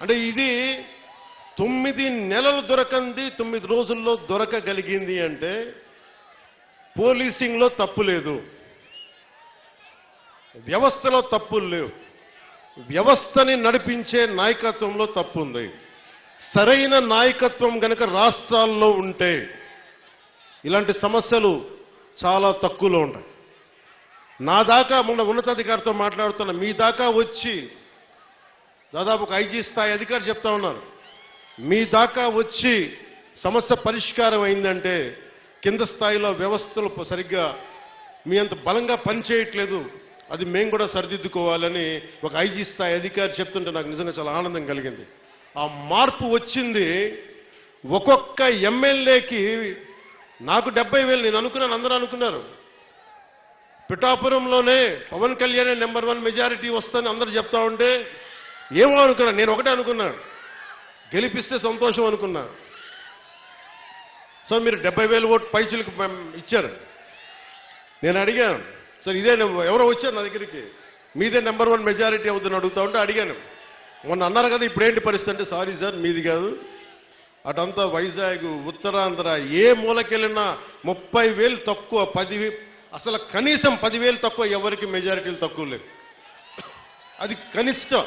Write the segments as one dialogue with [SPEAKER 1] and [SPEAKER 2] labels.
[SPEAKER 1] అంటే ఇది తొమ్మిది నెలలు దొరకంది తొమ్మిది రోజుల్లో దొరకగలిగింది అంటే పోలీసింగ్లో తప్పు లేదు. వ్యవస్థలో తప్పులు లేవు. వ్యవస్థని నడిపించే నాయకత్వంలో తప్పు ఉంది. సరైన నాయకత్వం గనక రాష్ట్రాల్లో ఉంటే ఇలాంటి సమస్యలు చాలా తక్కువలో ఉంటాయి. నా దాకా మొన్న ఉన్నతాధికారితో మాట్లాడుతున్న మీ దాకా వచ్చి దాదాపు ఒక ఐజీ స్థాయి అధికారి చెప్తా ఉన్నారు. మీ దాకా వచ్చి సమస్య పరిష్కారం అయిందంటే కింద స్థాయిలో వ్యవస్థలు సరిగ్గా మీ అంత బలంగా పనిచేయట్లేదు. అది మేము కూడా సరిదిద్దుకోవాలని ఒక ఐజీ స్థాయి అధికారి చెప్తుంటే నాకు నిజంగా చాలా ఆనందం కలిగింది. ఆ మార్పు వచ్చింది. ఒక్కొక్క ఎమ్మెల్యేకి నాకు డెబ్బై వేలు నేను అనుకున్నాను అందరూ అనుకున్నారు. పిఠాపురంలోనే Pawan Kalyan number one majority వస్తుందని అందరూ చెప్తా ఉంటే ఏమో అనుకున్నాను నేను ఒకటే అనుకున్నాను. గెలిపిస్తే సంతోషం అనుకున్నా. సో మీరు డెబ్బై వేలు ఓటు పైచులకు ఇచ్చారు. నేను అడిగాను. సార్ ఇదే ఎవరో వచ్చారు నా దగ్గరికి? మీదే నెంబర్ వన్ మెజారిటీ అవుతుంది అడుగుతా ఉంటే అడిగాను. మొన్న అన్నారు కదా ఇప్పుడు ఏంటి పరిస్థితి అంటే సారీ సార్ మీది కాదు. అటంతా వైజాగ్ ఉత్తరాంధ్ర ఏ మూలకెళ్ళినా ముప్పై వేలు తక్కువ పది అసలు కనీసం పదివేలు తక్కువ ఎవరికి మెజారిటీలు తక్కువ లేవు. అది కనిష్టం.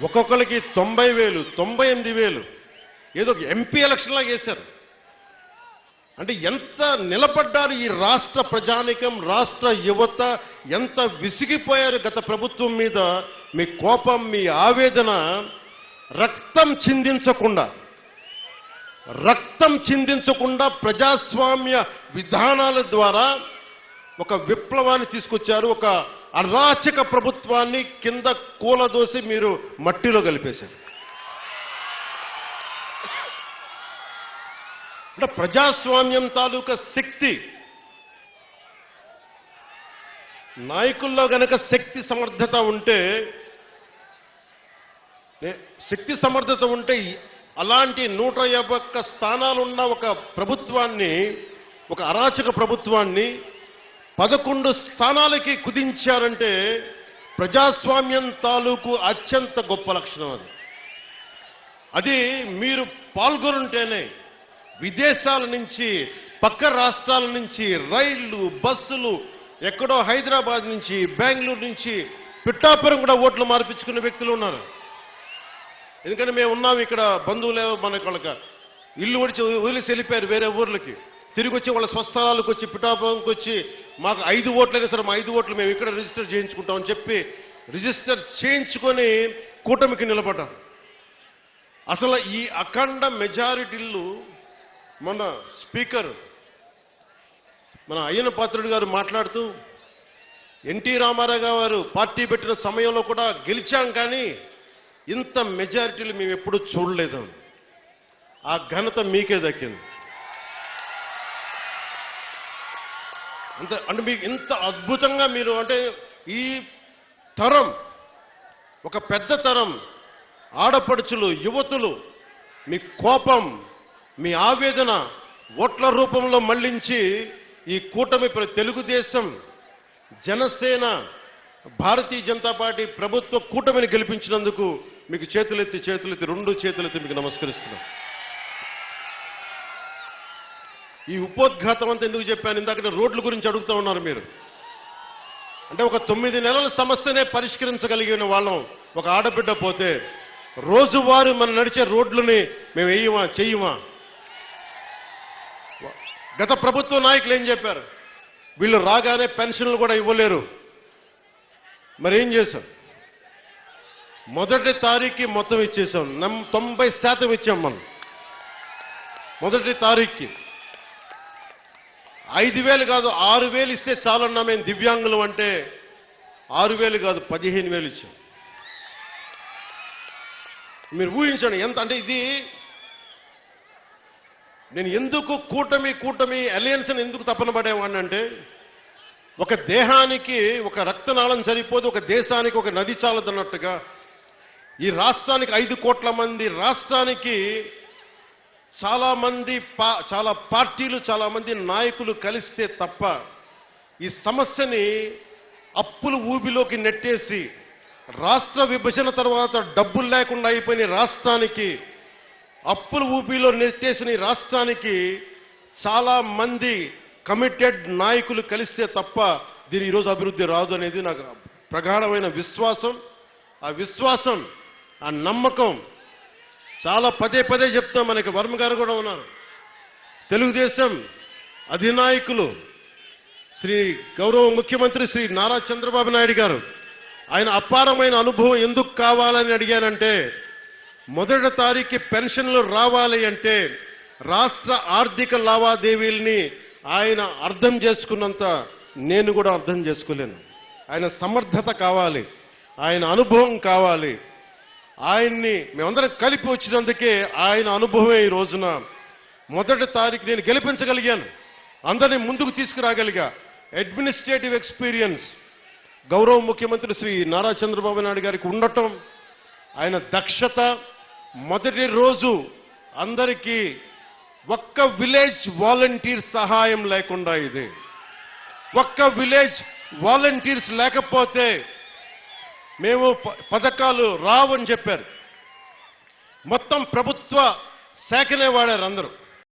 [SPEAKER 1] ఒక్కొక్కరికి తొంభై వేలు తొంభై ఎనిమిది వేలు. ఏదో ఒక ఎంపీ ఎలక్షన్ లాగా వేశారు అంటే ఎంత నిలబడ్డారు ఈ రాష్ట్ర ప్రజానికం రాష్ట్ర యువత ఎంత విసిగిపోయారు గత ప్రభుత్వం మీద మీ కోపం మీ ఆవేదన రక్తం చిందించకుండా రక్తం చిందించకుండా ప్రజాస్వామ్య విధానాల ద్వారా ఒక విప్లవాన్ని తీసుకొచ్చారు ఒక అరాచక ప్రభుత్వాన్ని కింద కూలదోసి మీరు మట్టిలో కలిపేశారు. అంటే ప్రజాస్వామ్యం తాలూకా శక్తి నాయకుల్లో గనక శక్తి సమర్థత ఉంటే శక్తి సమర్థత ఉంటే అలాంటి నూట యాభై ఒక్క స్థానాలున్న ఒక ప్రభుత్వాన్ని ఒక అరాచక ప్రభుత్వాన్ని పదకొండు స్థానాలకి కుదించారంటే ప్రజాస్వామ్యం తాలూకు అత్యంత గొప్ప లక్షణం అది. అది మీరు పాల్గొనుంటేనే విదేశాల నుంచి పక్క రాష్ట్రాల నుంచి రైళ్ళు బస్సులు ఎక్కడో హైదరాబాద్ నుంచి బెంగళూరు నుంచి పిట్టాపురం కూడా ఓట్లు మార్పించుకునే వ్యక్తులు ఉన్నారు. ఎందుకంటే మేము ఉన్నాం ఇక్కడ బంధువులేవో మన కొలక ఇల్లు ఒడిచి వదిలేసి వెళ్ళిపోయారు వేరే ఊర్లకి. తిరిగి వచ్చి వాళ్ళ స్వస్థలాలకు వచ్చి పిఠాపురంకి వచ్చి మాకు ఐదు ఓట్లైనా సరే మా ఐదు ఓట్లు మేము ఇక్కడ రిజిస్టర్ చేయించుకుంటామని చెప్పి రిజిస్టర్ చేయించుకొని కూటమికి నిలబడ్డాం. అసలు ఈ అఖండ మెజారిటీలు మన స్పీకర్ మన అయ్యన పాత్రుడు గారు మాట్లాడుతూ ఎన్టీ రామారావు గారు పార్టీ పెట్టిన సమయంలో కూడా గెలిచాం కానీ ఇంత మెజారిటీలు మేము ఎప్పుడూ చూడలేదు. ఆ ఘనత మీకే దక్కింది. అంటే అంటే మీకు ఇంత అద్భుతంగా మీరు అంటే ఈ తరం ఒక పెద్ద తరం ఆడపడుచులు యువతులు మీ కోపం మీ ఆవేదన ఓట్ల రూపంలో మళ్ళించి ఈ కూటమి తెలుగుదేశం జనసేన భారతీయ జనతా పార్టీ ప్రభుత్వ కూటమిని గెలిపించినందుకు మీకు చేతులెత్తి చేతులెత్తి రెండు చేతులెత్తి మీకు నమస్కరిస్తున్నాం. ఈ ఉపోద్ఘాతం అంతా ఎందుకు చెప్పాను? ఇందాక రోడ్ల గురించి అడుగుతూ ఉన్నారు మీరు. అంటే ఒక తొమ్మిది నెలల సమస్యనే పరిష్కరించగలిగిన వాళ్ళం. ఒక ఆడబిడ్డ పోతే రోజువారు మనం నడిచే రోడ్లని మేము వేయమా చెయ్యమా? గత ప్రభుత్వ నాయకులు ఏం చెప్పారు? వీళ్ళు రాగానే పెన్షన్లు కూడా ఇవ్వలేరు. మరి ఏం చేశాం? మొదటి తారీఖుకి మొత్తం ఇచ్చేసాం తొంభై శాతం ఇచ్చాం మనం. మొదటి తారీఖుకి. ఐదు వేలు కాదు ఆరు వేలు ఇస్తే చాలన్నా మేము దివ్యాంగులు అంటే ఆరు వేలు కాదు పదిహేను వేలు ఇచ్చాం. మీరు ఊహించండి ఎంత అంటే ఇది నేను ఎందుకు కూటమి కూటమి అలయన్స్ని ఎందుకు తపన పడేవాడిని అంటే ఒక దేహానికి ఒక రక్తనాళం సరిపోదు ఒక దేశానికి ఒక నది చాలదన్నట్టుగా ఈ రాష్ట్రానికి ఐదు కోట్ల మంది రాష్ట్రానికి చాలా మంది పా- చాలా పార్టీలు చాలా మంది నాయకులు కలిస్తే తప్ప ఈ సమస్యని అప్పులు ఊబిలోకి నెట్టేసి రాష్ట్ర విభజన తర్వాత డబ్బులు లేకుండా అయిపోయిన రాష్ట్రానికి అప్పుల ఊపిలో నెట్టేసిన ఈ రాష్ట్రానికి చాలా మంది కమిటెడ్ నాయకులు కలిస్తే తప్ప దీని ఈరోజు అభివృద్ధి రాదు అనేది నాకు ప్రగాఢమైన విశ్వాసం. ఆ విశ్వాసం ఆ నమ్మకం చాలా పదే పదే చెప్తాం మనకి. వర్మ గారు కూడా ఉన్నారు. తెలుగుదేశం అధినాయకులు శ్రీ గౌరవ ముఖ్యమంత్రి శ్రీ నారా చంద్రబాబు నాయుడు గారు. ఆయన అపారమైన అనుభవం ఎందుకు కావాలని అడిగానంటే మొదటి తారీఖు పెన్షన్లు రావాలి అంటే రాష్ట్ర ఆర్థిక లావాదేవీల్ని ఆయన అర్థం చేసుకున్నంత నేను కూడా అర్థం చేసుకోలేను. ఆయన సమర్థత కావాలి. ఆయన అనుభవం కావాలి. ఆయన్ని మేమందరం కలిపి వచ్చినందుకే ఆయన అనుభవమే ఈ రోజున. మొదటి తారీఖు నేను గెలిపించగలిగాను. అందరినీ ముందుకు తీసుకురాగలిగా. అడ్మినిస్ట్రేటివ్ ఎక్స్పీరియన్స్ గౌరవ ముఖ్యమంత్రి శ్రీ నారా చంద్రబాబు నాయుడు గారికి ఉండటం. ఆయన దక్షత. మొదటి రోజు అందరికీ ఒక్క విలేజ్ వాలంటీర్ సహాయం లేకుండా ఇది. ఒక్క విలేజ్ వాలంటీర్స్ లేకపోతే మేము ప- పథకాలు రావని చెప్పారు. మొత్తం ప్రభుత్వ శాఖనే వాడారు అందరూ.